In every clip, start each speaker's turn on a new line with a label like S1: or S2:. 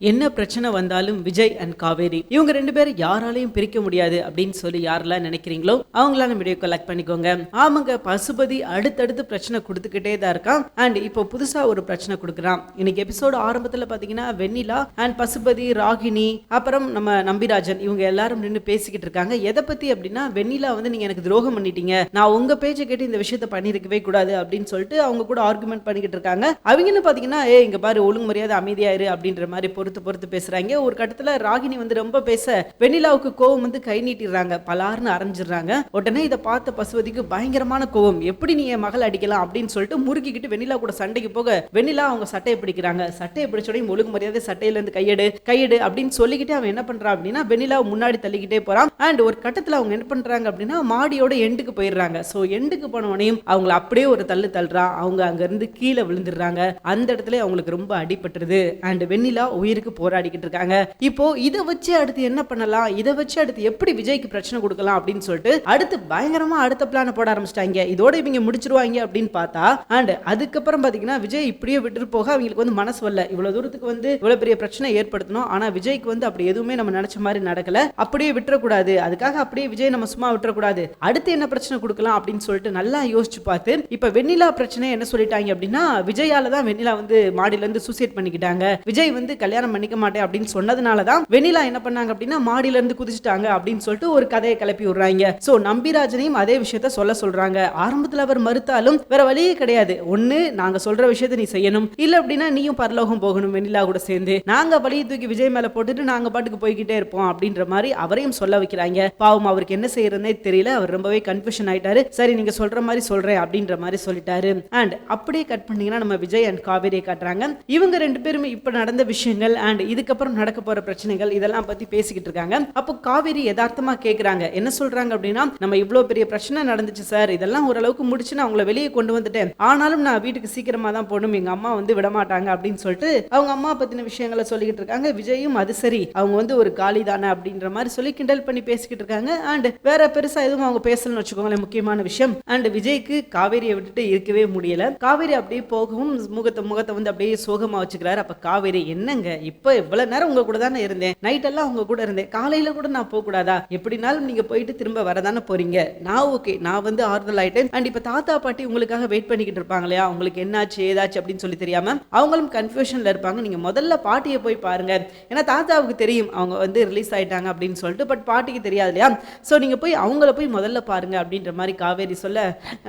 S1: என்ன பிரச்சனை வந்தாலும் விஜய் அண்ட் காவேரி இவங்க ரெண்டு பேரும் யாராலையும் பிரிக்க முடியாது அப்படின்னு சொல்லி யாரெல்லாம் நினைக்கிறீங்களோ அவங்களாம் வீடியோ கலெக்ட் பண்ணிக்கோங்க. ஆமாங்க பசுபதி அடுத்தடுத்து பிரச்சனை கொடுத்துக்கிட்டே தான் இருக்கான். அண்ட் இப்போ புதுசா ஒரு பிரச்சனை கொடுக்குறான். இன்னைக்கு எபிசோடு ஆரம்பத்துல பாத்தீங்கன்னா வெண்ணிலா அண்ட் பசுபதி ராகினி அப்புறம் நம்ம நம்பிராஜன் இவங்க எல்லாரும் நின்று பேசிக்கிட்டு இருக்காங்க. எதை பத்தி அப்படின்னா வெண்ணிலா வந்து நீங்க எனக்கு துரோகம் பண்ணிட்டீங்க. நான் உங்க பேச்சை கேட்டு இந்த விஷயத்த பண்ணிருக்கவே கூடாது அப்படின்னு சொல்லிட்டு அவங்க கூட ஆர்குமெண்ட் பண்ணிக்கிட்டு இருக்காங்க. அவங்கன்னு பாத்தீங்கன்னா ஏ இங்க பாரு ஒழுங்கு மரியாதை அமைதியா இரு அப்படின்ற மாதிரி பொறுத்து பொறுத்து பேசுகிறாங்க ஒரு கட்டத்தில் ராகினி வந்து ரொம்ப பேச வெண்ணிலாவுக்கு கோவம் வந்து கை நீட்டிடுறாங்க. பலார்னு அரைஞ்சிடுறாங்க உடனே இதை பார்த்த பசுவதிக்கு பயங்கரமான கோவம். எப்படி நீ என் மகள் அடிக்கலாம்? அப்படின்னு சொல்லிட்டு முறுக்கிக்கிட்டு வெண்ணிலா கூட சண்டைக்கு போக வெண்ணிலா அவங்க சட்டையை பிடிக்கிறாங்க. சட்டையை பிடிச்சோடையும் ஒழுங்கு மரியாதை சட்டையிலேருந்து கையெடு கையெடு அப்படின்னு சொல்லிக்கிட்டு அவன் என்ன பண்ணுறான் அப்படின்னா வெண்ணிலா முன்னாடி தள்ளிக்கிட்டே போகிறான் அண்ட் ஒரு கட்டத்தில் அவங்க என்ன பண்ணுறாங்க அப்படின்னா மாடியோட எண்டுக்கு போயிடுறாங்க. ஸோ எண்டுக்கு போனவனையும் அவங்கள அப்படியே ஒரு தள்ளு தள்ளுறான். அவங்க அங்கேருந்து கீழே விழுந்துடுறாங்க. அந்த இடத்துல அவங்களுக்கு ரொம்ப அடிபட்டுருது. அண்ட் வெண்ணிலா உயிர் உயிருக்கு போராடிக்கிட்டு இருக்காங்க. இப்போ இதை வச்சு அடுத்து என்ன பண்ணலாம்? இதை வச்சு அடுத்து எப்படி விஜய்க்கு பிரச்சனை கொடுக்கலாம் அப்படின்னு சொல்லிட்டு அடுத்து பயங்கரமா அடுத்த பிளான போட ஆரம்பிச்சிட்டாங்க. இதோட இவங்க முடிச்சிருவாங்க அப்படின்னு பார்த்தா அண்ட் அதுக்கப்புறம் பாத்தீங்கன்னா விஜய் இப்படியே விட்டுட்டு போக அவங்களுக்கு வந்து மனசு வரல. இவ்வளவு தூரத்துக்கு வந்து இவ்வளவு பெரிய பிரச்சனை ஏற்படுத்தணும். ஆனா விஜய்க்கு வந்து அப்படி எதுவுமே நம்ம நினைச்ச மாதிரி நடக்கல. அப்படியே விட்டுறக்கூடாது. அதுக்காக அப்படியே விஜய் நம்ம சும்மா விட்டுறக்கூடாது. அடுத்து என்ன பிரச்சனை கொடுக்கலாம் அப்படின்னு சொல்லிட்டு நல்லா யோசிச்சு பார்த்து இப்ப வெண்ணிலா பிரச்சனை என்ன சொல்லிட்டாங்க அப்படின்னா விஜயால தான் வெண்ணிலா வந்து மாடியில இருந்து சூசைட் பண்ணிக்கிட்டாங்க. விஜய் வந்து கல்யாணம் பண்ணிக்க மாட்டேன் அப்படின்னு சொன்னதுனால தான் வெண்ணிலா என்ன பண்ணாங்க அப்படின்னா மாடியில இருந்து குதிச்சிட்டாங்க அப்படின்னு சொல்லிட்டு ஒரு கதையை கிளப்பி விடுறாங்க. சோ நம்பிராஜனையும் அதே விஷயத்த சொல்ல சொல்றாங்க. ஆரம்பத்துல அவர் மறுத்தாலும் வேற வழியே கிடையாது. ஒண்ணு நாங்க சொல்ற விஷயத்த நீ செய்யணும். இல்ல அப்படின்னா நீயும் பரலோகம் போகணும் வெண்ணிலா கூட சேர்ந்து. நாங்க வழியை தூக்கி விஜய் மேல போட்டுட்டு நாங்க பாட்டுக்கு போய்கிட்டே இருப்போம் அப்படின்ற மாதிரி அவரையும் சொல்ல வைக்கிறாங்க. பாவம் அவருக்கு என்ன செய்யறதுனே தெரியல. அவர் ரொம்பவே கன்ஃபியூஷன் ஆயிட்டாரு. சரி நீங்க சொல்ற மாதிரி சொல்றேன் அப்படின்ற மாதிரி சொல்லிட்டாரு. அண்ட் அப்படியே கட் பண்ணீங்கன்னா நம்ம விஜய் அண்ட் காவேரியை காட்டுறாங்க. இவங்க ரெண்டு பேருமே இப்ப நடந்த விஷயங்கள் அண்ட் இதுக்கப்புறம் நடக்க போற பிரச்சனைகள் இதெல்லாம் பத்தி பேசிக்கிட்டு இருக்காங்க. அப்போ காவேரி யதார்த்தமா கேட்குறாங்க என்ன சொல்றாங்க அப்படின்னா நம்ம இவ்வளவு பெரிய பிரச்சனை நடந்துச்சு சார் இதெல்லாம் ஓரளவுக்கு முடிச்சு நான் உங்களை வெளியே கொண்டு வந்துட்டேன். ஆனாலும் நான் வீட்டுக்கு சீக்கிரமா தான் போகணும். எங்க அம்மா வந்து விட மாட்டாங்க அப்படின்னு சொல்லிட்டு அவங்க அம்மா பத்தின விஷயங்களை சொல்லிக்கிட்டு இருக்காங்க. விஜயும் அது சரி. அவங்க வந்து ஒரு காலி தானே அப்படின்ற மாதிரி சொல்லி கிண்டல் பண்ணி பேசிக்கிட்டு இருக்காங்க. அண்ட் வேற பெருசா எதுவும் அவங்க பேசலன்னு வச்சுக்கோங்களேன் முக்கியமான விஷயம். அண்ட் விஜய்க்கு காவேரியை விட்டுட்டு இருக்கவே முடியல. காவேரி அப்படியே போகவும் முகத்தை முகத்தை வந்து அப்படியே சோகமா வச்சுக்கிறாரு. அப்ப காவேரி என்னங்க இப்போ இவ்வளவு நேரம் உங்க கூட தானே இருந்தேன். நைட் எல்லாம் கூட இருந்தேன். காலையில கூட நான் போகக்கூடாதா? எப்படினாலும் நீங்க போயிட்டு திரும்ப வரதானே போறீங்க. நான் ஓகே நான் வந்து ஆறுதல் ஆயிட்டேன். அண்ட் இப்ப தாத்தா பாட்டி உங்களுக்காக வெயிட் பண்ணிக்கிட்டு இருப்பாங்க இல்லையா? உங்களுக்கு என்னாச்சு ஏதாச்சு அப்படின்னு சொல்லி தெரியாம அவங்களும் கன்ஃபியூஷனில் இருப்பாங்க. நீங்க முதல்ல பாட்டியை போய் பாருங்க. ஏன்னா தாத்தாவுக்கு தெரியும் அவங்க வந்து ரிலீஸ் ஆயிட்டாங்க அப்படின்னு சொல்லிட்டு பட் பாட்டிக்கு தெரியாது இல்லையா? ஸோ நீங்க போய் அவங்கள போய் முதல்ல பாருங்க அப்படின்ற மாதிரி காவேரி சொல்ல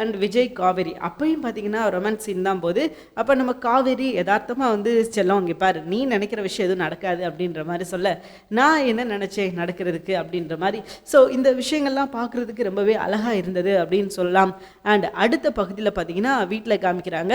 S1: அண்ட் விஜய் காவேரி. அப்பயும் பார்த்தீங்கன்னா ரொமான்ஸ் சீன் தான் போது அப்போ நம்ம காவேரி யதார்த்தமாக வந்து செல்லம் இங்கே பாரு. நீ நினைக்கிற நடக்கிற விஷயம் எதுவும் நடக்காது அப்படின்ற மாதிரி சொல்ல நான் என்ன நினச்சேன் நடக்கிறதுக்கு? அப்படின்ற மாதிரி. ஸோ இந்த விஷயங்கள்லாம் பார்க்குறதுக்கு ரொம்பவே அழகாக இருந்தது அப்படின்னு சொல்லலாம். அண்ட் அடுத்த பகுதியில் பார்த்தீங்கன்னா வீட்டில் காமிக்கிறாங்க.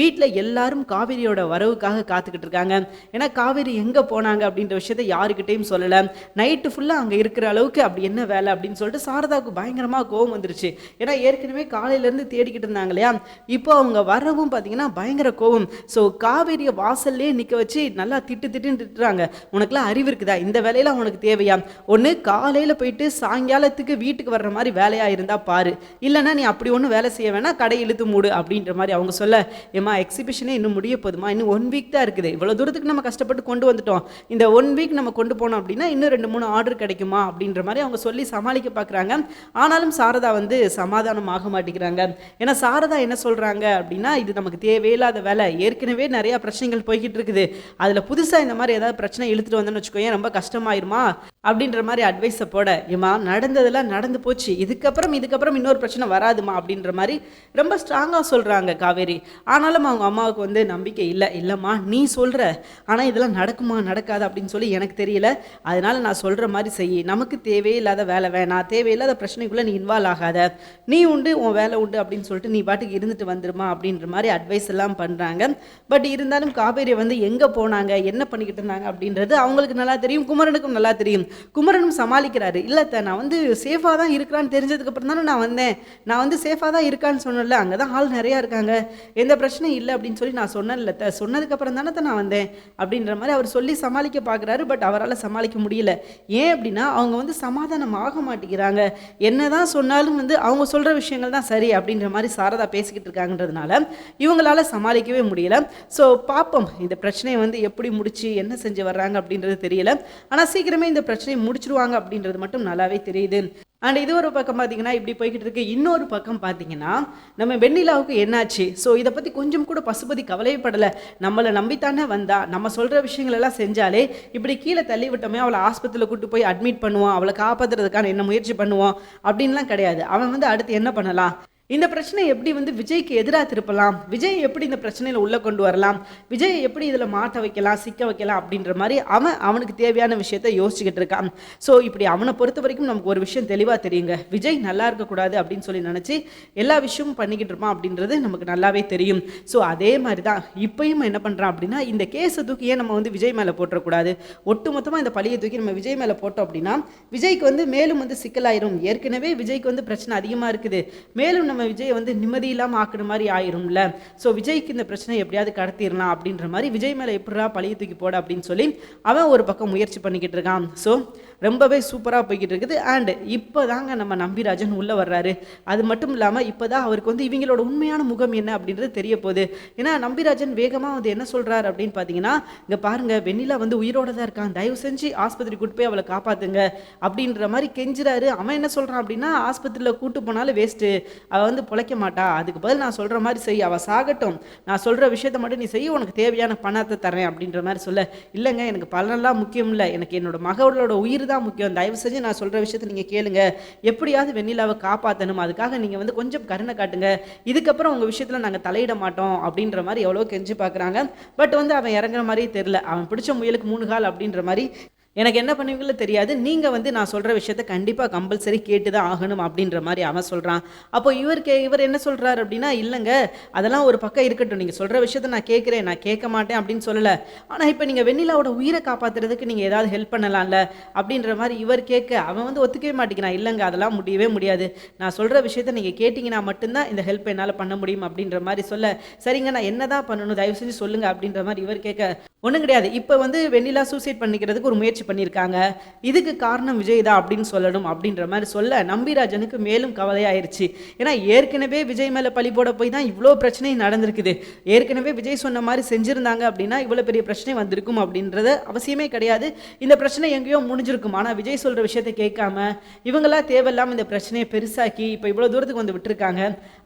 S1: வீட்டில் எல்லாரும் காவேரியோட வரவுக்காக காத்துக்கிட்டு இருக்காங்க. ஏன்னா காவேரி எங்கே போனாங்க அப்படின்ற விஷயத்த யாருக்கிட்டையும் சொல்லலை. நைட்டு ஃபுல்லாக அங்கே இருக்கிற அளவுக்கு அப்படி என்ன வேலை அப்படின்னு சொல்லிட்டு சாரதாவுக்கு பயங்கரமாக கோவம் வந்துருச்சு. ஏன்னா ஏற்கனவே காலையிலேருந்து தேடிக்கிட்டு இருந்தாங்க இல்லையா? இப்போ அவங்க வரவும் பார்த்தீங்கன்னா பயங்கர கோவம். ஸோ காவேரியை வாசல்லே நிற்க வச்சு நல்லா திட்டு திட்டுன்னு திட்டுறாங்க. உனக்குலாம் அறிவு இருக்குதா? இந்த வேலையெல்லாம் உனக்கு தேவையா? ஒன்று காலையில் போயிட்டு சாயங்காலத்துக்கு வீட்டுக்கு வர்ற மாதிரி வேலையாக இருந்தால் பாரு. இல்லைன்னா நீ அப்படி ஒன்றும் வேலை செய்ய வேணாம் கடை இழுத்து மூடு அப்படின்ற மாதிரி அவங்க சொல்ல ஏமா எக்ஸிபிஷனே இன்னும் முடிய போதுமா? இன்னும் ஒன் வீக் தான் இருக்குது. இவ்வளோ தூரத்துக்கு நம்ம கஷ்டப்பட்டு கொண்டு வந்துட்டோம். இந்த ஒன் வீக் நம்ம கொண்டு போனோம் அப்படின்னா இன்னும் ரெண்டு மூணு ஆர்டர் கிடைக்குமா? அப்படின்ற மாதிரி அவங்க சொல்லி சமாளிக்க பார்க்குறாங்க ஆனாலும் சாரதா வந்து சமாதானம் ஆக மாட்டேங்கிறாங்க. ஏன்னா சாரதா என்ன சொல்கிறாங்க அப்படின்னா இது நமக்கு தேவையில்லாத வேலை. ஏற்கனவே நிறையா பிரச்சனைகள் போய்கிட்டு இருக்குது. அதில் புதுசாக இந்த மாதிரி ஏதாவது பிரச்சனை இழுத்துட்டு வந்தோன்னு வச்சுக்கோங்க ரொம்ப கஷ்டமாயிருமா? அப்படின்ற மாதிரி அட்வைஸை போட ஏமா நடந்ததெல்லாம் நடந்து போச்சு. இதுக்கப்புறம் இதுக்கப்புறம் இன்னொரு பிரச்சனை வராதுமா அப்படின்ற மாதிரி ரொம்ப ஸ்ட்ராங்காக சொல்கிறாங்க காவேரி. ஆனாலும் அவங்க அம்மாவுக்கு வந்து நம்பிக்கை இல்லை. இல்லைம்மா நீ சொல்கிற ஆனால் இதெல்லாம் நடக்குமா நடக்காது? அப்படின்னு சொல்லி எனக்கு தெரியல. அதனால் நான் சொல்கிற மாதிரி செய். நமக்கு தேவையில்லாத வேலை வேணாம். தேவையில்லாத பிரச்சனைக்குள்ளே நீ இன்வால்வ் ஆகாத. நீ உண்டு உன் வேலை உண்டு அப்படின்னு சொல்லிட்டு நீ பாட்டுக்கு இருந்துட்டு வந்துருமா அப்படின்ற மாதிரி அட்வைஸ் எல்லாம் பண்ணுறாங்க பட் இருந்தாலும் காவேரி வந்து எங்கே போனாங்க? என்ன பண்ணிக்கிட்டு இருந்தாங்க? அப்படின்றது அவங்களுக்கு நல்லா தெரியும். குமரனுக்கும் நல்லா தெரியும். குமரனும் சமாளிக்கிறாரு. இல்லை நான் வந்து சேஃபாக தான் இருக்கிறான்னு தெரிஞ்சதுக்கப்புறம் தானே நான் வந்தேன். நான் வந்து சேஃபாக தான் இருக்கான்னு சொன்னல அங்கே தான் ஆள் நிறையா இருக்காங்க. எந்த பிரச்சனையும் இல்லை அப்படின்னு சொல்லி நான் சொன்னேன்ல த சொன்னதுக்கப்புறம் தானே நான் வந்தேன் அப்படின்ற மாதிரி அவர் சொல்லி சமாளிக்க பார்க்குறாரு பட் அவரால் சமாளிக்க முடியல. ஏன் அப்படின்னா அவங்க வந்து சமாதானம் ஆக மாட்டேங்கிறாங்க. என்னதான் சொன்னாலும் வந்து அவங்க சொல்கிற விஷயங்கள் தான் சரி அப்படின்ற மாதிரி சாரதா பேசிக்கிட்டு இருக்காங்கன்றதுனால இவங்களால சமாளிக்கவே முடியல. ஸோ பார்ப்போம் இந்த பிரச்சனையை வந்து எப்படி முடிச்சு என்ன செஞ்சு வர்றாங்க அப்படின்றது தெரியல. ஆனால் சீக்கிரமே இந்த பிரச்சனை பிரச்சனையை முடிச்சிருவாங்க அப்படின்றது மட்டும் நல்லாவே தெரியுது. அண்ட் இது ஒரு பக்கம் பார்த்தீங்கன்னா இப்படி போய்கிட்டு இருக்கு. இன்னொரு பக்கம் பார்த்தீங்கன்னா நம்ம வெண்ணிலாவுக்கு என்னாச்சு? ஸோ இதை பற்றி கொஞ்சம் கூட பசுபதி கவலைப்படலை நம்மளை நம்பித்தானே வந்தா நம்ம சொல்கிற விஷயங்களெல்லாம் செஞ்சாலே இப்படி கீழே தள்ளி விட்டோமே அவளை ஆஸ்பத்திரியில் கூட்டு போய் அட்மிட் பண்ணுவோம் அவளை காப்பாற்றுறதுக்கான என்ன முயற்சி பண்ணுவோம் அப்படின்லாம் கிடையாது. அவன் வந்து அடுத்து என்ன பண்ணலாம்? இந்த பிரச்சனை எப்படி வந்து விஜய்க்கு எதிராக திருப்பலாம்? விஜய் எப்படி இந்த பிரச்சனையில் உள்ளே கொண்டு வரலாம்? விஜய் எப்படி இதில் மாட்ட வைக்கலாம் சிக்க வைக்கலாம் அப்படின்ற மாதிரி அவன் அவனுக்கு தேவையான விஷயத்த யோசிச்சுக்கிட்டு இருக்கான். ஸோ இப்படி அவனை பொறுத்த வரைக்கும் நமக்கு ஒரு விஷயம் தெளிவாக தெரியுங்க. விஜய் நல்லா இருக்கக்கூடாது அப்படின்னு சொல்லி நினச்சி எல்லா விஷயமும் பண்ணிக்கிட்டு இருப்பான் அப்படின்றது நமக்கு நல்லாவே தெரியும். ஸோ அதே மாதிரி தான் இப்பயும் என்ன பண்ணுறான் அப்படின்னா இந்த கேஸை தூக்கி ஏன் நம்ம வந்து விஜய் மேலே போட்டுறக்கூடாது? ஒட்டுமொத்தமாக இந்த பழியை தூக்கி நம்ம விஜய் மேலே போட்டோம் அப்படின்னா விஜய்க்கு வந்து மேலும் வந்து சிக்கலாயிரும். ஏற்கனவே விஜய்க்கு வந்து பிரச்சனை அதிகமாக இருக்குது. மேலும் நம்ம விஜயை வந்து நிம்மதி இல்லாமல் ஆக்குற மாதிரி ஆயிரும்ல. ஸோ விஜய்க்கு இந்த பிரச்சனை எப்படியாவது கடத்திடலாம் அப்படின்ற மாதிரி விஜய் மேலே எப்படா பழைய தூக்கி போட அப்படின்னு சொல்லி அவன் ஒரு பக்கம் முயற்சி பண்ணிக்கிட்டு இருக்கான். ஸோ ரொம்பவே சூப்பராக போய்கிட்டு இருக்குது. அண்டு இப்போ தாங்க நம்ம நம்பிராஜன் உள்ளே வர்றாரு. அது மட்டும் இல்லாமல் இப்போ தான் அவருக்கு வந்து இவங்களோட உண்மையான முகம் என்ன அப்படின்றது தெரிய போகுது. ஏன்னா நம்பிராஜன் வேகமாக வந்து என்ன சொல்கிறாரு அப்படின்னு பார்த்தீங்கன்னா இங்கே பாருங்கள் வெண்ணிலா வந்து உயிரோட தான் இருக்கான். தயவு செஞ்சு ஆஸ்பத்திரி கூட்டு போய் அவளை காப்பாற்றுங்க அப்படின்ற மாதிரி கெஞ்சுறாரு. அவன் என்ன சொல்கிறான் அப்படின்னா ஆஸ்பத்திரியில் கூட்டு போனாலும் வேஸ்ட்டு அவள் வந்து பிழைக்க மாட்டா. அதுக்கு பதில் நான் சொல்கிற மாதிரி செய். அவள் சாகட்டும். நான் சொல்கிற விஷயத்த மட்டும் நீ செய்ய. உனக்கு தேவையான பணத்தை தரேன் அப்படின்ற மாதிரி சொல்ல இல்லைங்க எனக்கு பலனெல்லாம் முக்கியம் இல்லை. எனக்கு என்னோட மகளோட உயிர் தான் முக்கியம். தயவு செஞ்சு நான் சொல்கிற விஷயத்தை நீங்கள் கேளுங்க. எப்படியாவது வெண்ணிலாவை காப்பாற்றணும் அதுக்காக நீங்கள் வந்து கொஞ்சம் கருணை காட்டுங்க. இதுக்கப்புறம் உங்கள் விஷயத்தில் நாங்கள் தலையிட மாட்டோம் அப்படின்ற மாதிரி எவ்வளோ கெஞ்சு பார்க்குறாங்க பட் வந்து அவன் இறங்குற மாதிரியே தெரில அவன் பிடிச்ச முயலுக்கு மூணு கால் அப்படின்ற மாதிரி எனக்கு என்ன பண்ணுவீங்களோ தெரியாது. நீங்கள் வந்து நான் சொல்கிற விஷயத்த கண்டிப்பாக கம்பல்சரி கேட்டு தான் ஆகணும் அப்படின்ற மாதிரி அவன் சொல்கிறான் அப்போ இவர் கே இவர் என்ன சொல்கிறாரு அப்படின்னா இல்லைங்க அதெல்லாம் ஒரு பக்கம் இருக்கட்டும். நீங்கள் சொல்கிற விஷயத்த நான் கேட்குறேன் நான் கேட்க மாட்டேன் அப்படின்னு சொல்லலை. ஆனால் இப்போ நீங்கள் வெண்ணிலாவோட உயிரை காப்பாற்றுறதுக்கு நீங்கள் ஏதாவது ஹெல்ப் பண்ணலாம்ல? அப்படின்ற மாதிரி இவர் கேட்க அவன் வந்து ஒத்துக்கவே மாட்டேங்கிறான். இல்லைங்க அதெல்லாம் முடியவே முடியாது. நான் சொல்கிற விஷயத்த நீங்கள் கேட்டிங்கன்னா மட்டும்தான் இந்த ஹெல்ப் என்னால் பண்ண முடியும் அப்படின்ற மாதிரி சொல்ல. சரிங்க நான் என்ன தான் பண்ணணும்? தயவு செஞ்சு சொல்லுங்கள் அப்படின்ற மாதிரி இவர் கேட்க ஒன்றும் கிடையாது. இப்போ வந்து வெண்ணிலா சூசைட் பண்ணிக்கிறதுக்கு ஒரு முயற்சி பண்ணியிருக்காங்க. இதுக்கு காரணம் விஜய் தான் அப்படின்னு சொல்லணும் அப்படின்ற மாதிரி சொல்ல நம்பிராஜனுக்கு மேலும் கவலையாயிருச்சு. ஏன்னா ஏற்கனவே விஜய் மேலே பழி போட போய் தான் இவ்வளோ பிரச்சனை நடந்திருக்குது. ஏற்கனவே விஜய் சொன்ன மாதிரி செஞ்சுருந்தாங்க அப்படின்னா இவ்வளோ பெரிய பிரச்சனை வந்திருக்கும் அப்படின்றது அவசியமே கிடையாது. இந்த பிரச்சனை எங்கேயோ முடிஞ்சிருக்கும். ஆனால் விஜய் சொல்கிற விஷயத்தை கேட்காம இவங்களா தேவையில்லாமல் இந்த பிரச்சனையை பெருசாக்கி இப்போ இவ்வளோ தூரத்துக்கு வந்து விட்டுருக்காங்க.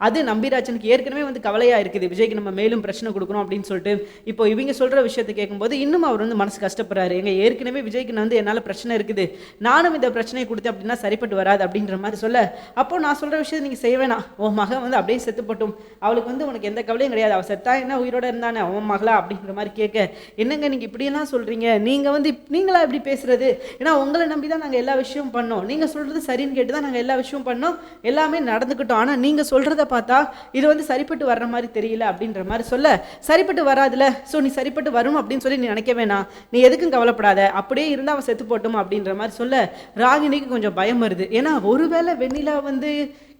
S1: அது நம்பிராஜனுக்கு ஏற்கனவே வந்து கவலையாக இருக்குது விஜய்க்கு நம்ம மேலும் பிரச்சனை கொடுக்கணும் அப்படின்னு சொல்லிட்டு. இப்போ இவங்க சொல்கிற விஷயத்தை கேட்கும்போது இன்னும் அவர் வந்து மனசு கஷ்டப்படுறாரு. எங்கள் ஏற்கனவே விஜய்க்கு வந்து என்னால் பிரச்சனை இருக்குது. நானும் இந்த பிரச்சனையை கொடுத்து அப்படின்னா சரிப்பட்டு வராது அப்படின்ற மாதிரி சொல்ல. அப்போ நான் சொல்கிற விஷயத்தை நீங்கள் செய்ய வேணாம். உன் மகன் வந்து அப்படியே செத்துப்பட்டும் அவளுக்கு வந்து உனக்கு எந்த கவலையும் கிடையாது. அவள் செத்தா என்ன உயிரோட இருந்தானே? அவன் மகளா அப்படின்ற மாதிரி கேட்க. என்னங்க நீங்கள் இப்படியெல்லாம் சொல்கிறீங்க நீங்கள் வந்து நீங்களா இப்படி பேசுறது? ஏன்னா உங்களை நம்பி தான் நாங்கள் எல்லா விஷயமும் பண்ணோம். நீங்கள் சொல்கிறது சரின்னு கேட்டு தான் நாங்கள் எல்லா விஷயமும் பண்ணோம். எல்லாமே நடந்துக்கிட்டோம். ஆனால் நீங்கள் சொல்கிறத பார்த்தா இது வந்து சரிப்பட்டு வர்ற மாதிரி தெரியல அப்படின்ற மாதிரி சொல்ல. சரிப்பட்டு வராதுல. ஸோ நீ சரிப்பட்டு வரும் அப்படின்னு அப்படின்னு சொல்லி நீ நினைக்க வேணாம். நீ எதுக்கும் கவலைப்படாத. அப்படியே இருந்தால் அவன் செத்து போட்டும் அப்படின்ற மாதிரி சொல்ல ராகினிக்கு கொஞ்சம் பயம் வருது. ஏன்னா ஒருவேளை வெண்ணிலா வந்து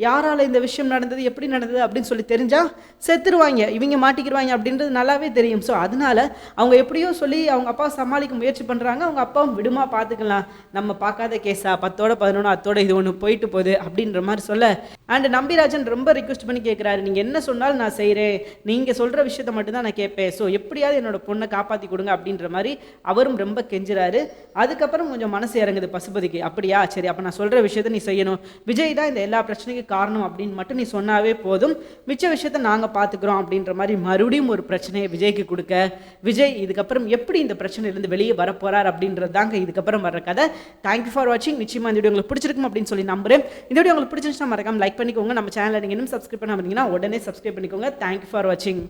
S1: யாரால இந்த விஷயம் நடந்தது எப்படி நடந்தது அப்படின்னு சொல்லி தெரிஞ்சால் செத்துருவாங்க. இவங்க மாட்டிக்கிடுவாங்க அப்படின்றது நல்லாவே தெரியும். ஸோ அதனால அவங்க எப்படியோ சொல்லி அவங்க அப்பா சமாளிக்க முயற்சி பண்ணுறாங்க அவங்க அப்பாவும் விடுமா பார்த்துக்கலாம் நம்ம பார்க்காத கேஸா? பத்தோட பதினொன்று அத்தோட இது ஒன்று போயிட்டு போகுது அப்படின்ற மாதிரி சொல்ல. அண்ட் நம்பிராஜன் ரொம்ப ரிக்வெஸ்ட் பண்ணி கேட்குறாரு நீங்கள் என்ன சொன்னாலும் நான் செய்கிறேன் நீங்கள் சொல்கிற விஷயத்த மட்டும்தான் நான் கேட்பேன். ஸோ எப்படியாவது என்னோட பொண்ணை காப்பாற்ற கொடுங்க அப்படின்ற மாதிரி அவரும் ரொம்ப கெஞ்சுறாரு. அதுக்கப்புறம் கொஞ்சம் மனசு இறங்குது பசுபதிக்கு. அப்படியா? சரி அப்போ நான் சொல்கிற விஷயத்த நீ செய்யணும். விஜய் தான் இந்த எல்லா பிரச்சனைக்கும் காரணம் அப்படின்னு மட்டும் நீ சொன்னாவே போதும். மிச்ச விஷயத்த நாங்கள் பார்த்துக்குறோம் அப்படின்ற மாதிரி மறுபடியும் ஒரு பிரச்சனையை விஜய்க்கு கொடுக்க விஜய் இதுக்கப்புறம் எப்படி இந்த பிரச்சனையிலேருந்து வெளியே வரப்போகிறார் அப்படின்றது தாங்க இதுக்கப்புறம் வர கதை. தேங்க்யூ ஃபார் வாட்சிங் நிச்சயமாக இந்த வீடியோ உங்களுக்கு பிடிச்சிருக்கும் அப்படின்னு சொல்லி நம்புறேன். இந்த வீடியோ உங்களுக்கு பிடிச்சிருந்துச்சுன்னா மறக்காம லைக் பண்ணிக்கோங்க. நம்ம சேனலில் நீங்கள் இன்னும் சப்ஸ்கிரைப் பண்ணாமல் இருந்தீங்கன்னா உடனே சப்ஸ்கிரைப் பண்ணிக்கோங்க. தேங்க்யூ ஃபார் வாட்சிங்